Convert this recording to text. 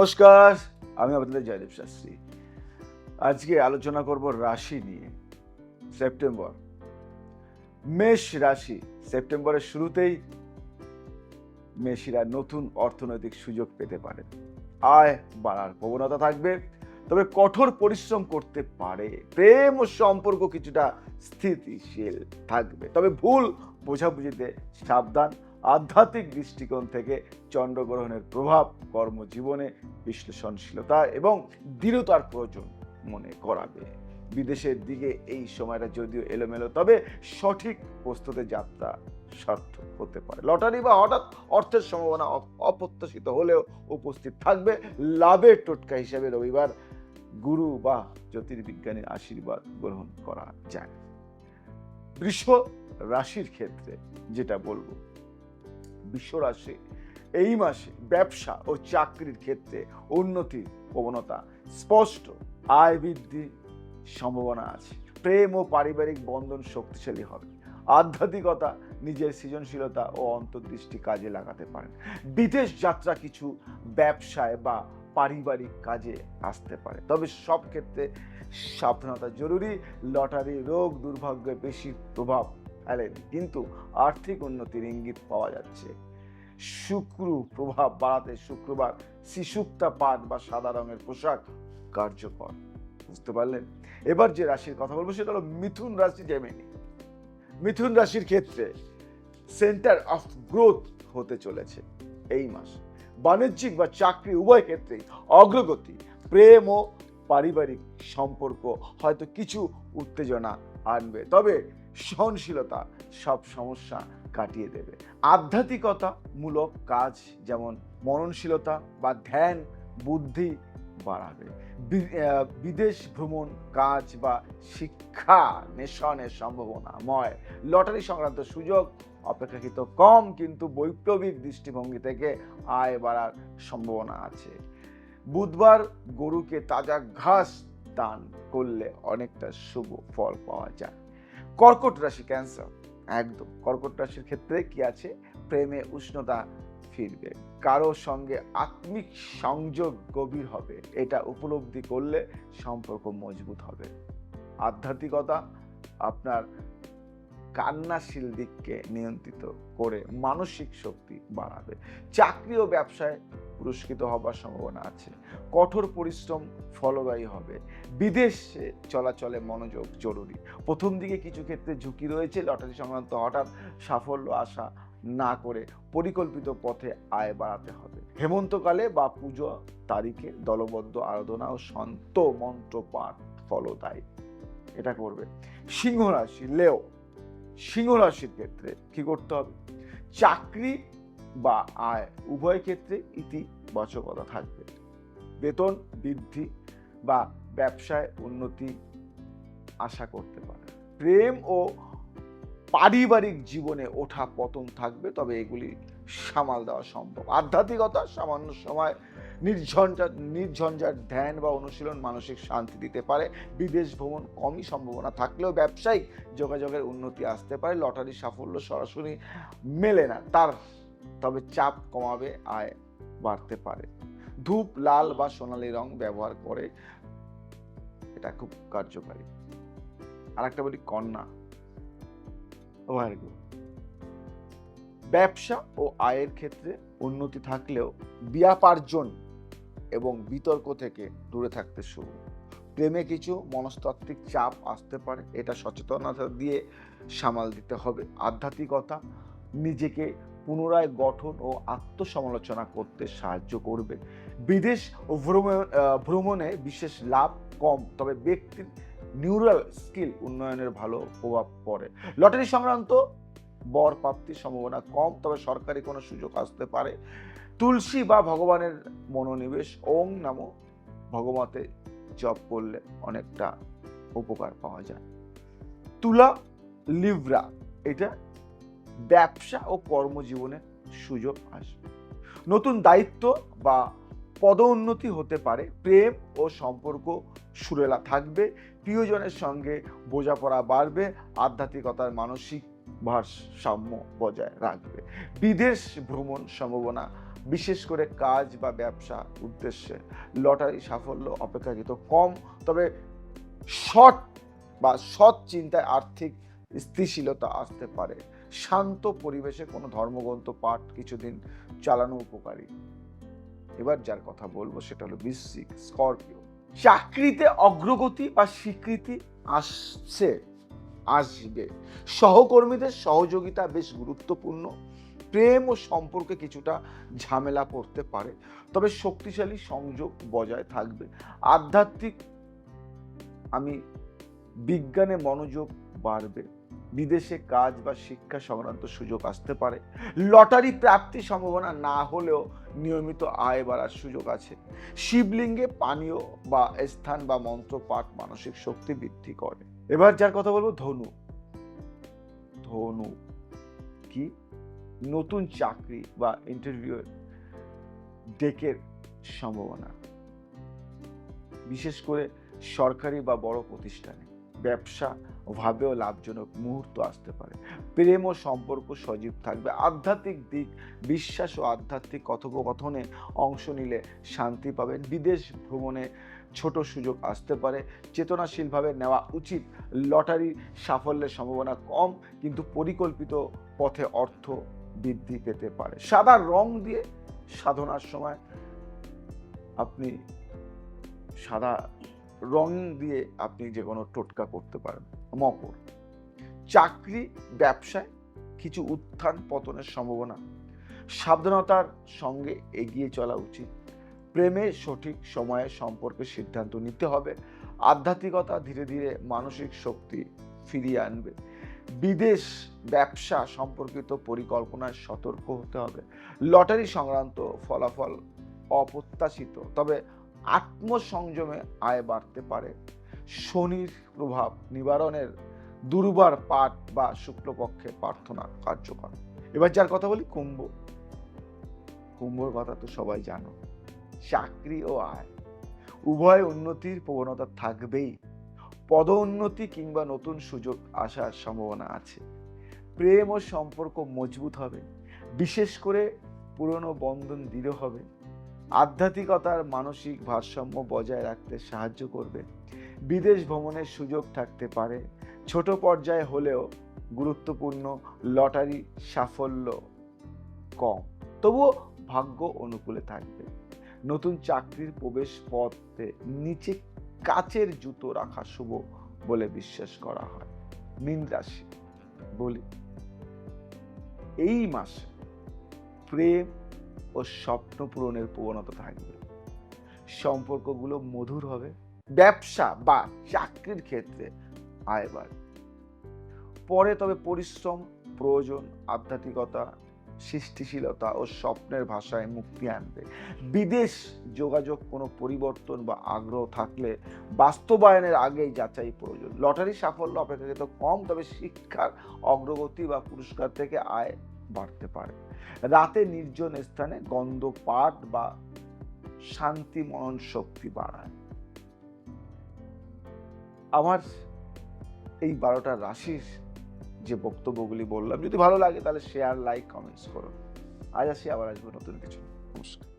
নমস্কার, আমি আপনাদের জয়দেব শাস্ত্রী। আজকে আলোচনা করব রাশি নিয়ে, সেপ্টেম্বর। মেষ রাশি, সেপ্টেম্বরের শুরুতেই মেষিরা নতুন অর্থনৈতিক সুযোগ পেতে পারে। আয় বাড়ার প্রবণতা থাকবে, তবে কঠোর পরিশ্রম করতে পারে। প্রেম ও সম্পর্ক কিছুটা স্থিতিশীল থাকবে, তবে ভুল বোঝাবুঝিতে সাবধান আধ্যাত্মিক দৃষ্টিকোণ থেকে চন্দ্রগ্রহণের প্রভাব, কর্মজীবনে বিশ্লেষণশীলতা এবং দৃঢ়তার প্রয়োজন মনে করাবে। বিদেশের দিকে এই সময়টা যদিও এলোমেলো, তবে সঠিক প্রস্তুতে যাত্রা সার্থক হতে পারে। লটারি বা হঠাৎ অর্থের সম্ভাবনা অপ্রত্যাশিত হলেও উপস্থিত থাকবে লাভের টোটকা হিসেবে রবিবার গুরু বা জ্যোতির্বিজ্ঞানীর আশীর্বাদ গ্রহণ করা যায়। বৃষ রাশির ক্ষেত্রে যেটা বলব বিশ্ব রাশি এই মাসে ব্যবসা ও চাকরির ক্ষেত্রে উন্নতির প্রবণতা স্পষ্ট। আয় বৃদ্ধির সম্ভাবনা আছে। প্রেম ও পারিবারিক বন্ধন শক্তিশালী হবে। আধ্যাত্মিকতা নিজের সৃজনশীলতা ও অন্তর্দৃষ্টি কাজে লাগাতে পারেন। বিদেশ যাত্রা কিছু ব্যবসায় বা পারিবারিক কাজে আসতে পারে। তবে সব ক্ষেত্রে সাবধানতা জরুরি। লটারি রোগ দুর্ভাগ্যের বেশি প্রভাব ফেলেনি কিন্তু আর্থিক উন্নতির ইঙ্গিত পাওয়া যাচ্ছে। শুক্র প্রভাব বাড়াতে শুক্রবার শিশুক্তা পাত বা সাদা রঙের পোশাক কার্যকর। বুঝতে পারলেন? এবার যে রাশির কথা বলব সেটা হলো মিথুন রাশি জেমেনি মিথুন রাশির ক্ষেত্রে সেন্টার অফ গ্রোথ হতে চলেছে এই মাস। বাণিজ্যিক বা চাকরি উভয় ক্ষেত্রেই অগ্রগতি, প্রেম ও পারিবারিক সম্পর্ক হয়তো কিছু উত্তেজনা আনবে। তবে সহনশীলতা সব সমস্যা কাটিয়ে দেবে। আধ্যাত্মিকতা মূলক কাজ যেমন মননশীলতা বা ধ্যান বুদ্ধি বাড়াবে। বিদেশ ভ্রমণ কাজ বা শিক্ষা নেশনের সম্ভাবনাময়। লটারি সংক্রান্ত সুযোগ অপেক্ষাকৃত কম, কিন্তু বৈপ্লবিক দৃষ্টিভঙ্গি থেকে আয় বাড়ার সম্ভাবনা আছে। বুধবার গরুকে তাজা ঘাস দান করলে অনেকটা শুভ ফল পাওয়া যায়। কর্কট রাশি ক্যান্সার একদম, কর্কট রাশির ক্ষেত্রে কি আছে? প্রেমে উষ্ণতা ফিরবে। কারও সঙ্গে আত্মিক সংযোগ গভীর হবে। এটা উপলব্ধি করলে সম্পর্ক মজবুত হবে। আধ্যাত্মিকতা আপনার কান্নাশীল দিককে নিয়ন্ত্রিত করে মানসিক শক্তি বাড়াবে। চাকরি ও ব্যবসায় পুরস্কৃত হবার সম্ভাবনা আছে। কঠোর পরিশ্রম ফলদায়ী হবে। বিদেশে চলাচলে মনোযোগ জরুরি। প্রথম দিকে কিছু ক্ষেত্রে ঝুঁকি রয়েছে, লটারি সংক্রান্ত হঠাৎ সাফল্য আশা না করে পরিকল্পিত পথে আয় বাড়াতে হবে। হেমন্তকালে বা পুজো তারিখে দলবদ্ধ আরাধনা ও সন্ত মন্ত্র পাঠ ফলদায়ী। এটা করবে। সিংহ রাশি লেও। সিংহ রাশির ক্ষেত্রে কি করতে হবে? চাকরি বা আয়, উভয় ক্ষেত্রে ইতিবাচকতা থাকবে। বেতন বৃদ্ধি বা ব্যবসায় উন্নতি আশা করতে পারে। প্রেম ও পারিবারিক জীবনে ওঠা পতন থাকবে, তবে এগুলি সামাল দেওয়া সম্ভব। আধ্যাত্মিকতা সামান্য সময় নির্ঝঞ্ঝাট নির্ঝঞ্ঝাট ধ্যান বা অনুশীলন মানসিক শান্তি দিতে পারে। বিদেশ ভ্রমণ কমই সম্ভাবনা থাকলেও ব্যবসায়িক যোগাযোগের উন্নতি আসতে পারে। লটারি সাফল্য সরাসরি মেলে না। তার তবে চাপ কমাবে আয় বাড়তে পারে। ধূপ লাল বা সোনালী রং ব্যবহার করে এটা খুব কার্যকারী। আর একটা বলি কন্যা। ব্যবসা ও আয়ের ক্ষেত্রে উন্নতি থাকলেও ব্যাপার্জন এবং বিতর্ক থেকে দূরে থাকতে শুরু। প্রেমে কিছু মনস্তাত্ত্বিক চাপ আসতে পারে এটা সচেতনতা দিয়ে সামাল দিতে হবে। আধ্যাত্মিকতা নিজেকে পুনরায় গঠন ও আত্মসমালোচনা করতে সাহায্য করবে। বিদেশ ভ্রমণে বিশেষ লাভ কম, তবে ব্যক্তির নিউরাল স্কিল উন্নয়নের ভালো প্রভাব পড়ে। লটারি সংক্রান্ত বর প্রাপ্তির সম্ভাবনা কম, তবে সরকারি কোনো সুযোগ আসতে পারে। তুলসী বা ভগবানের মনোনিবেশ, ওং নাম ভগবতে জপ করলে অনেকটা উপকার পাওয়া যায়। তুলা, লিভরা, এটা ব্যবসা ও কর্মজীবনে সুযোগ আসবে। নতুন দায়িত্ব বা পদোন্নতি হতে পারে, প্রেম ও সম্পর্ক সুরেলা থাকবে, প্রিয়জনের সঙ্গে বোঝাপড়া বাড়বে, আধ্যাত্মিকতার মানসিক ভারসাম্য বজায় রাখবে। বিদেশ ভ্রমণ সম্ভাবনা, বিশেষ করে কাজ বা ব্যবসা উদ্দেশ্যে লটারি সাফল্য অপেক্ষাকৃত কম, তবে সৎ বা সৎ চিন্তায় আর্থিক স্থিতিশীলতা আসতে পারে। শান্ত পরিবেশে কোনো ধর্মগ্রন্থ, পাঠ কিছুদিন চালানো উপকারী। এবার যার কথা বলব সেটা হলো বৃশ্চিক স্করপিও। চাকরিতে অগ্রগতি বা স্বীকৃতি আসছে, আসবে। সহকর্মীদের সহযোগিতা বেশ গুরুত্বপূর্ণ। প্রেম ও সম্পর্কে কিছুটা ঝামেলা পড়তে পারে, তবে শক্তিশালী সংযোগ বজায় থাকবে। আধ্যাত্মিক, আমি বিজ্ঞানে মনোযোগ বাড়বে। বিদেশে কাজ বা শিক্ষা সংক্রান্ত সুযোগ আসতে পারে। লটারি প্রাপ্তি সম্ভাবনা না হলেও নিয়মিত আয় বাড়ার সুযোগ আছে। শিবলিঙ্গে পানীয় বা স্থান বা মন্ত্র পাঠ মানসিক শক্তি বৃদ্ধি করে। এবার যার কথা বলব, ধনু। ধনু, কি? নতুন চাকরি বা ইন্টারভিউ ডেকের সম্ভাবনা। বিশেষ করে সরকারি বা বড় প্রতিষ্ঠানে। ব্যবসা ভাবেও লাভজনক মুহূর্ত আসতে পারে। প্রেম ও সম্পর্ক সজীব থাকবে। আধ্যাত্মিক দিক, বিশ্বাস ও আধ্যাত্মিক কথোপকথনে অংশ নিলে শান্তি পাবেন। বিদেশ ভ্রমণে ছোট সুযোগ আসতে পারে। চেতনাশীলভাবে নেওয়া উচিত। লটারি সাফল্যের সম্ভাবনা কম, কিন্তু পরিকল্পিত পথে অর্থ বৃদ্ধি পেতে পারে। সাদা রং দিয়ে সাধনার সময় আপনি সাদা রং দিয়ে আপনি যে কোনো টোটকা করতে পারেন মকর। চাকরি, ব্যবসায় কিছু উত্থান পতনের সম্ভাবনা। সাবধানতার সঙ্গে এগিয়ে চলা উচিত। প্রেমে সঠিক সময়ে সম্পর্কে সিদ্ধান্ত নিতে হবে। আধ্যাত্মিকতা ধীরে ধীরে মানসিক শক্তি ফিরিয়ে আনবে। বিদেশ ব্যবসা সম্পর্কিত পরিকল্পনায় সতর্ক হতে হবে। লটারি সংক্রান্ত ফলাফল অপ্রত্যাশিত। তবে আত্মসংযমে আয় বাড়তে পারে। শনির প্রভাব নিবারণের দুর্বার পাঠ বা শুক্লপক্ষে প্রার্থনা কার্যকর। এবার যার কথা বলি, কুম্ভ। কুম্ভর কথা তো সবাই জানো। চাকরি ও আয়। উভয় উন্নতির প্রবণতা থাকবেই। পদোন্নতি কিংবা নতুন সুযোগ আসার সম্ভাবনা আছে। প্রেম ও সম্পর্ক মজবুত হবে। বিশেষ করে পুরনো বন্ধন দৃঢ় হবে। আধ্যাত্মিকতার মানসিক ভারসাম্য বজায় রাখতে সাহায্য করবে। বিদেশ ভ্রমণের সুযোগ থাকতে পারে। ছোট পর্যায়ে হলেও গুরুত্বপূর্ণ লটারি সাফল্য কম। তবুও ভাগ্য অনুকূলে থাকবে। নতুন চাকরির প্রবেশ পথে নিচে কাচের জুতো রাখা শুভ বলে বিশ্বাস করা হয়। মীন রাশি, বলি। এই মাসে প্রেম ও স্বপ্ন পূরণের প্রবণতা থাকবে। সম্পর্কগুলো মধুর হবে। ব্যবসা বা চাকরির ক্ষেত্রে আয় বাড়বে। পরে তবে পরিশ্রম, প্রয়োজন, আধ্যাত্মিকতা, সৃষ্টিশীলতা ও স্বপ্নের ভাষায় মুক্তি আনবে। বিদেশ যোগাযোগ কোনো পরিবর্তন বা আগ্রহ থাকলে বাস্তবায়নের আগেই যাচাই প্রয়োজন। লটারি সাফল্য অপেক্ষাকৃত কম, তবে শিক্ষার অগ্রগতি বা পুরস্কার থেকে আয় বাড়তে পারে। রাতে নির্জন স্থানে গন্ধ পাঠ বা শান্তি মনন শক্তি বাড়ায়। আমার এই বারোটা রাশির যে বক্তব্যগুলি বললাম, যদি ভালো লাগে তাহলে শেয়ার লাইক কমেন্টস করুন। আজ আসি, আবার আসব নতুন কিছু নমস্কার।